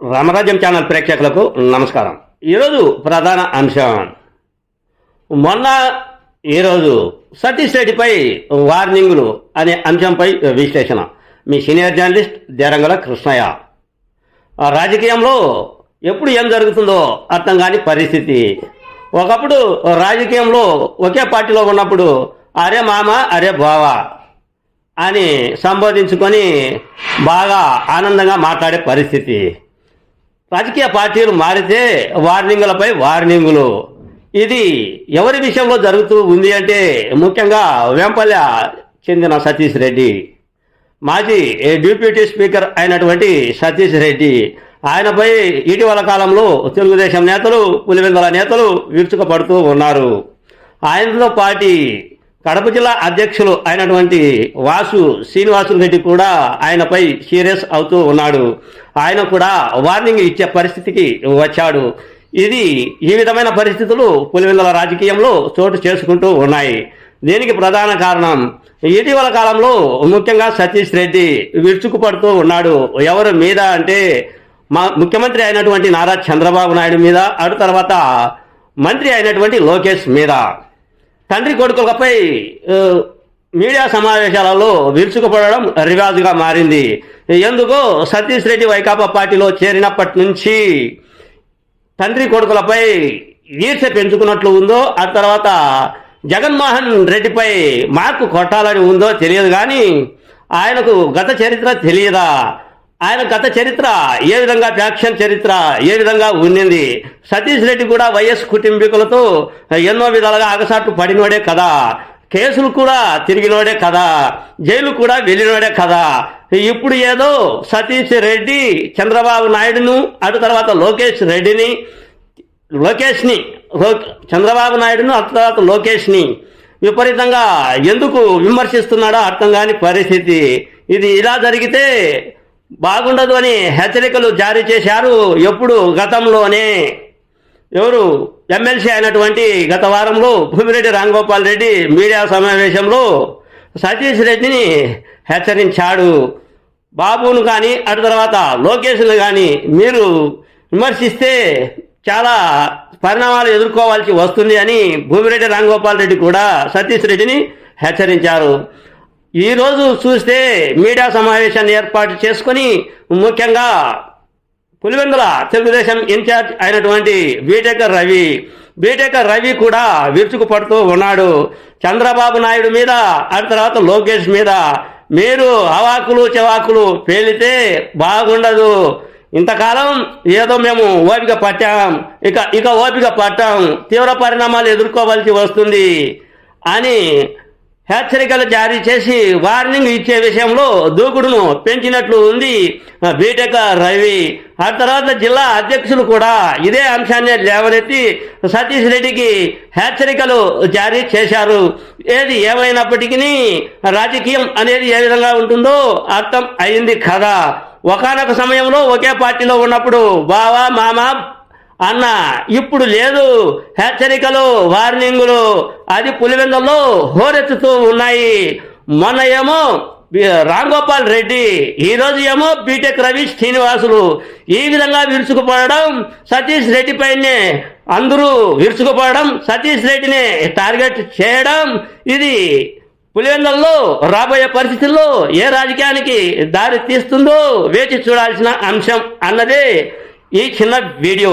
రామరాజ్యం channel ప్రేక్షకులకు నమస్కారం. ఈరోజు ప్రధాన అంశం. మొన్న ఈరోజు సతీష్ రెడ్డిపై వార్నింగులు అనే అంశంపై విశ్లేషణ. మీ సీనియర్ జర్నలిస్ట్ దేరంగల కృష్ణయ్య. రాజకీయంలో ఎప్పుడు ఏం జరుగుతుందో అర్థం కాని పరిస్థితి. ఒకప్పుడు రాజకీయంలో ఒకే పార్టీలో ఉన్నప్పుడు అరే మామ అరే బావా అని సంబోధించుకొని బాగా ఆనందంగా మాట్లాడే పరిస్థితి. రాజకీయ పార్టీలు మారితే వార్నింగులపై వార్నింగులు. ఇది ఎవరి విషయంలో జరుగుతూ ఉంది అంటే ముఖ్యంగా వేంపల్లె చెందిన సతీష్ రెడ్డి. మాజీ డిప్యూటీ స్పీకర్ అయినటువంటి సతీష్ రెడ్డి. ఆయనపై ఇటీవల కాలంలో తెలుగుదేశం నేతలు పులివెందుల నేతలు విరుచుకుపడుతూ ఉన్నారు. ఆయనతో పాటి కడప జిల్లా అధ్యక్షులు అయినటువంటి వాసు శ్రీనివాసులు రెడ్డి కూడా ఆయనపై సీరియస్ అవుతూ ఉన్నాడు. ఆయన కూడా వార్నింగ్ ఇచ్చే పరిస్థితికి వచ్చాడు. ఇది ఈ విధమైన పరిస్థితులు పులివెందుల రాజకీయంలో చోటు చేసుకుంటూ ఉన్నాయి. దీనికి ప్రధాన కారణం ఇటీవల కాలంలో ముఖ్యంగా సతీష్ రెడ్డి విరుచుకుపడుతూ ఉన్నాడు. ఎవరి మీద అంటే మా ముఖ్యమంత్రి అయినటువంటి నారా చంద్రబాబు నాయుడు మీద అటు తర్వాత మంత్రి అయినటువంటి లోకేష్ మీద. తండ్రి కొడుకులపై మీడియా సమావేశాలలో విరుచుకుపడడం రివాజుగా మారింది. ఎందుకో సతీష్ రెడ్డి వైకాపా పార్టీలో చేరినప్పటి నుంచి తండ్రి కొడుకులపై ఈర్ష పెంచుకున్నట్లు ఉందో ఆ తర్వాత జగన్మోహన్ రెడ్డిపై మార్కు కొట్టాలని ఉందో తెలియదు కానీ ఆయనకు గత చరిత్ర తెలియదా? ఆయన గత చరిత్ర ఏ విధంగా ఫ్యాక్షన్ చరిత్ర ఏ విధంగా ఉండింది? సతీష్ రెడ్డి కూడా వైఎస్ కుటుంబీకులతో ఎన్నో విధాలుగా అగసాట్లు పడినోడే కదా కేసులు కూడా తిరిగినోడే కదా జైలు కూడా వెళ్ళినోడే కదా ఇప్పుడు ఏదో సతీష్ రెడ్డి చంద్రబాబు నాయుడును అటు తర్వాత లోకేష్ రెడ్డిని లోకేష్ని చంద్రబాబు నాయుడును అటు తర్వాత లోకేష్ని విపరీతంగా ఎందుకు విమర్శిస్తున్నాడో అర్థం కాని పరిస్థితి. ఇది ఇలా జరిగితే బాగుండదు అని హెచ్చరికలు జారీ చేశారు. ఎప్పుడు గతంలోనే ఎవరు? ఎమ్మెల్సీ అయినటువంటి గత వారంలో భూమిరెడ్డి రాంగోపాల్ రెడ్డి మీడియా సమావేశంలో సతీష్ రెడ్డిని హెచ్చరించాడు. బాబును కానీ అటు తర్వాత లోకేష్ను కానీ మీరు విమర్శిస్తే చాలా పరిణామాలు ఎదుర్కోవాల్సి వస్తుంది అని భూమిరెడ్డి రాంగోపాల్ రెడ్డి కూడా సతీష్ రెడ్డిని హెచ్చరించారు. ఈరోజు చూస్తే మీడియా సమావేశాన్ని ఏర్పాటు చేసుకొని ముఖ్యంగా పులివెందుల తెలుగుదేశం ఇన్ఛార్జ్ అయినటువంటి B Tech Ravi. B Tech Ravi కూడా విరుచుకుపడుతూ ఉన్నాడు. చంద్రబాబు నాయుడు మీద ఆ తర్వాత లోకేష్ మీద మీరు అవాకులు చెవాకులు పేలితే బాగుండదు. ఇంతకాలం ఏదో మేము ఓపిక పట్టాం. ఇక ఇక ఓపిక పట్టాం. తీవ్ర పరిణామాలు ఎదుర్కోవాల్సి వస్తుంది అని హెచ్చరికలు జారీ చేసి వార్నింగ్ ఇచ్చే విషయంలో దూకుడును పెంచినట్లు ఉంది బీటెక్ రవి. ఆ తర్వాత జిల్లా అధ్యక్షులు కూడా ఇదే అంశాన్ని లేవనెత్తి సతీష్ రెడ్డికి హెచ్చరికలు జారీ చేశారు. ఏది ఏమైనప్పటికీ రాజకీయం అనేది ఏ విధంగా ఉంటుందో అర్థం అయింది కదా. ఒకనొక సమయంలో ఒకే పార్టీలో ఉన్నప్పుడు బావా మామ అన్న ఇప్పుడు లేదు. హెచ్చరికలు వార్నింగులు అది పులివెందుల్లో హోరెత్తుతూ ఉన్నాయి. మొన్న ఏమో రాంగోపాల్ రెడ్డి ఈ రోజు ఏమో బీటెక్ రవి శ్రీనివాసులు. ఈ విధంగా విరుచుకుపోవడం సతీష్ రెడ్డి పైనే అందరూ విరుచుకుపోవడం సతీష్ రెడ్డిని టార్గెట్ చేయడం ఇది పులివెందుల్లో రాబోయే పరిస్థితుల్లో ఏ రాజకీయానికి దారి తీస్తుందో వేచి చూడాల్సిన అంశం అన్నదే ఈ చిన్న వీడియో.